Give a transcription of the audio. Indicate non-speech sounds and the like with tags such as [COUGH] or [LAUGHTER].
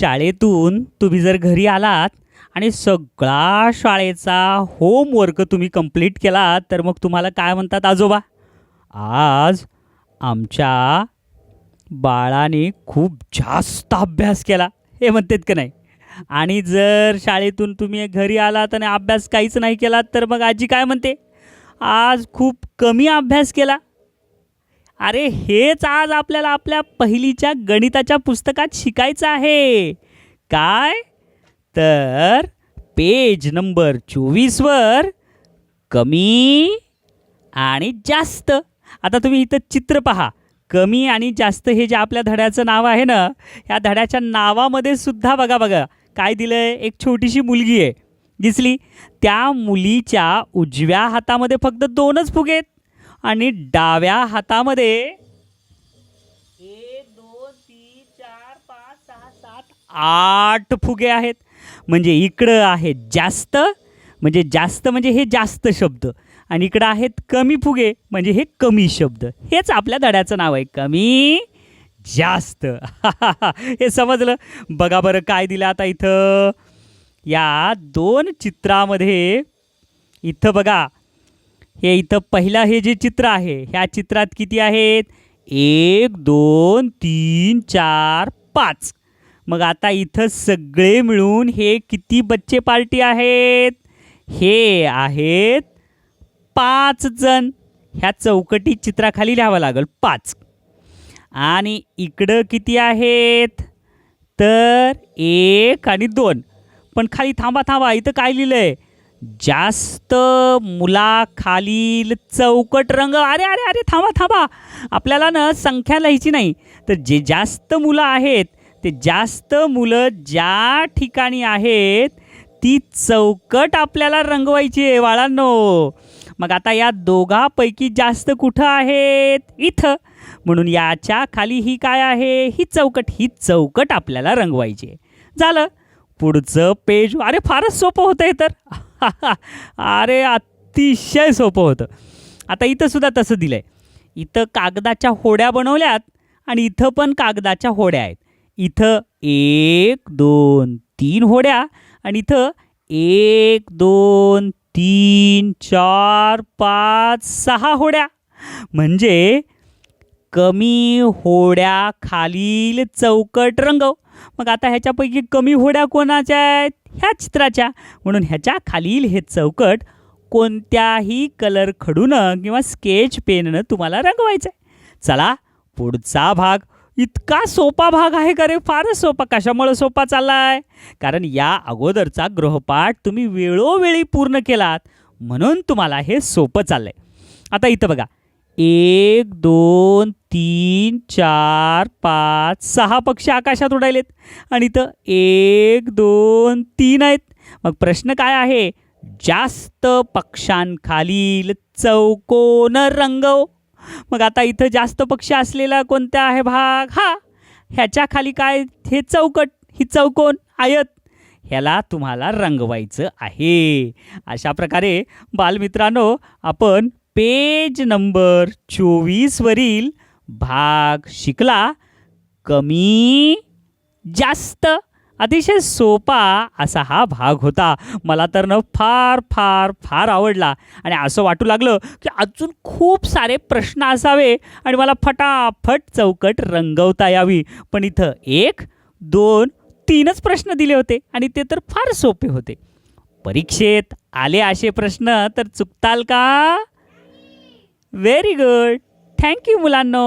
शाळेतून तुम्ही जर घरी आलात आणि सगळा शाळेचा होमवर्क तुम्ही कंप्लीट केलात तर मग तुम्हाला काय म्हणतात आजोबा? आज आमच्या बाळाने खूप जास्त अभ्यास केला. हे म्हणतात का नाही? आणि जर शाळेतून तुम्ही घरी आलात आणि अभ्यास काहीच नाही केलात तर मग आजी काय म्हणते? आज खूप कमी अभ्यास केला. अरे हेच आज आपल्याला आपल्या पहिलीच्या गणिताच्या पुस्तकात शिकायचं आहे. काय? तर पेज नंबर चोवीसवर कमी आणि जास्त. आता तुम्ही इथं चित्र पहा. कमी आणि जास्त हे जे आपल्या धड्याचं नाव आहे ना ह्या धड्याच्या नावामध्ये सुद्धा बघा बघा. काय दिलंय? एक छोटीशी मुलगी आहे. दिसली? त्या मुलीच्या उजव्या हातामध्ये फक्त दोनच फुगे आहेत. आणि डाव्या हातामध्ये एक दोन तीन चार पाच सहा सात आठ फुगे आहेत. म्हणजे इकडं आहे जास्त म्हणजे जास्त म्हणजे हे जास्त शब्द. आणि इकडं आहेत कमी फुगे म्हणजे हे कमी शब्द. हेच आपल्या धड्याचं नाव आहे कमी जास्त. [LAUGHS] हे समजलं? बघा बरं काय दिलं आता इथं. या दोन चित्रामध्ये इथं बघा. हे इथं पहिलं हे जे चित्र आहे ह्या चित्रात किती आहेत? एक दोन तीन चार पाच. मग आता इथं सगळे मिळून हे किती बच्चे पार्टी आहेत? हे आहेत पाच जण. ह्या चौकटी चित्राखाली लिहावं लागेल पाच. आणि इकडं किती आहेत? तर एक आणि दोन. पण खाली थांबा थांबा इथं काय लिहिलं आहे जास्त मुलाखालील चौकट रंग. अरे अरे अरे थांबा थांबा. आपल्याला ना संख्या लिहायची नाही. तर जे जास्त मुलं आहेत ते जास्त मुलं ज्या ठिकाणी आहेत ती चौकट आपल्याला रंगवायची आहे बाळांनो. मग आता या दोघापैकी जास्त कुठं आहेत? इथं. म्हणून याच्या खाली ही काय आहे? ही चौकट ही चौकट आपल्याला रंगवायची आहे. झालं. पुढचं पेज अरे फारच सोपं होतं आहे तर. [LAUGHS] अरे अतिशय सोपं होतं. आता इथंसुद्धा तसं दिलं आहे इथं कागदाच्या होड्या बनवल्यात आणि इथं पण कागदाच्या होड्या आहेत. इथं एक दोन तीन होड्या आणि इथं एक दोन तीन चार पाच सहा होड्या. म्हणजे कमी होड्या खालील चौकट रंगव मग आता ह्याच्यापैकी कमी होड्या कोणाच्या आहेत? ह्या चित्राच्या. म्हणून ह्याच्या खालील हे चौकट कोणत्याही कलर खडूनं किंवा स्केच पेननं तुम्हाला रंगवायचं आहे चला पुढचा भाग. इतका सोपा भाग आहे का रे? फारच सोपा. कशामुळे सोपा चाललाय? कारण या अगोदरचा गृहपाठ तुम्ही वेळोवेळी पूर्ण केलात. म्हणून तुम्हाला हे सोपं चाललंय. आता इथं बघा. एक दोन तीन चार पाच सहा पक्षी आकाशात उडायलेत. आणि इथं एक दोन तीन आहेत. मग प्रश्न काय आहे? जास्त पक्षांखालील चौकोन रंगव. मग आता इथं जास्त पक्षी असलेला कोणता आहे भाग? हा ह्याच्या खाली काय हे चौकट ही चौकोन आयत. ह्याला तुम्हाला रंगवायचं आहे. अशा प्रकारे बालमित्रांनो आपण पेज नंबर चोवीसवरील भाग शिकला. कमी जास्त अतिशय सोपा असा हा भाग होता. मला तर न फार फार फार आवडला. आणि असं वाटू लागलं की अजून खूप सारे प्रश्न असावे आणि मला फटाफट चौकट रंगवता यावी. पण इथं एक दोन तीनच प्रश्न दिले होते आणि ते तर फार सोपे होते. परीक्षेत आले असे प्रश्न तर चुकताल का? व्हेरी गुड थँक्यू मुलांनो.